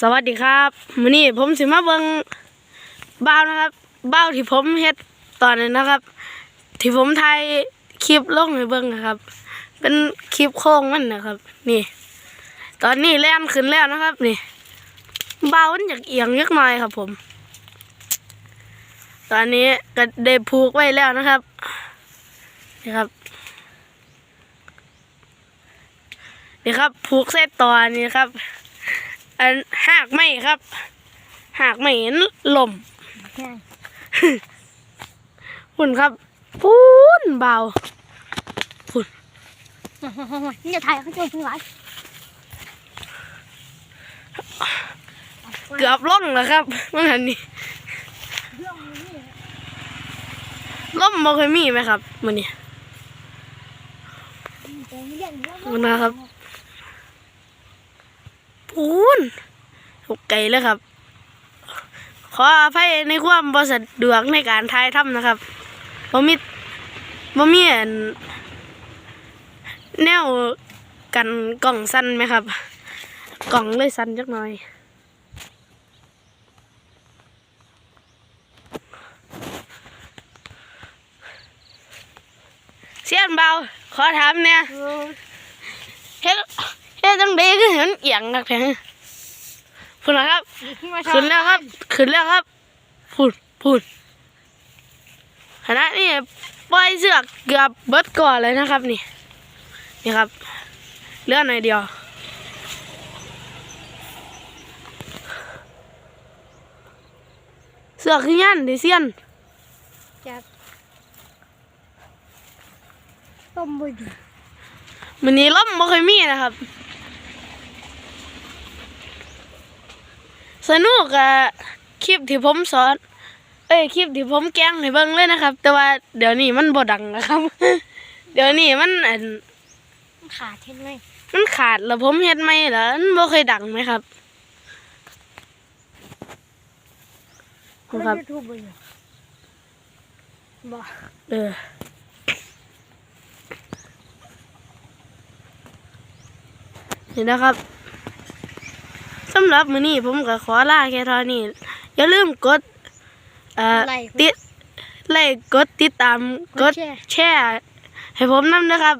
สวัสดีครับมื้อนี้ผมสิมาเบิ่งบ้าวนะครับบ้าวที่ผมเฮ็ดตอนนั้นะครับ ที่ผมถ่ายคลิปลงให้เบิ่งนะครับ เป็นคลิปโค้งมันนะครับ นี่ ตอนนี้แล่นขึ้นแล้วนะครับ นี่บ้าวมันอยากเอียงนิดหน่อยครับ ผม ตอนนี้ก็ได้ผูกไว้แล้วนะครับนี่ครับนี่ครับผูกเส้นต่อนี่ครับ อันหากไม่ครับ หากไม่เห็นลมใช่พุ่นครับพูนเบานี่จะถ่ายเขาชมทั้งหลายเกือบล่มแล้วครับเมื่อหันนี้เรื่องนี้ล่มบ่เคยมีไหมครับมื่อนี้แต่เรื่องนี้ขอบคุณนะครับ พูนถูกไกลเลยครับ ขออภัยในความบริสะดวกในการถ่ายทำนะครับบ่มีบ่มีอันแนวกันกล่องสั้นไหมครับ กล่องเลยสั้นจักหน่อยเสียนเบา ขอถามเนี่ย เออ เฮ็ดเฮ็ด จังไดคือเห็นเอียงนักแท้พูดนะครับ ขึ้นแล้วครับ ขึ้นแล้วครับพูดพูดขณะนี้ปล่อยเสือกเกือบเบิดก่อนเลยนะครับนี่ นี่ครับเหลือหน่อยเดียวเสือกคือยันดิเซียนจะต้มบุญมันนี้ล่มบ่เคยมีนะครับ สนุกอะคลิปที่ผมสอน เอ้ยคลิปที่ผมแกล้งให้เบิ่งเลยนะครับ แต่ว่าเดี๋ยวนี้มันบ่ดังนะครับ เดี๋ยวนี้มันอันขาดเห็นไหมมันขาดแล้วผมเฮ็ดไม่แล้วมันบ่เคยดังไหมครับมันครับยูทูบบุญบ่เออนี่นะครับ สำหรับมื้อนี้ผมก็ขอลาแค่เท่านี้ อย่าลืมกดเอ่ออะไรติดไลค์กดติดตามกดแชร์ให้ผมนำนะครับ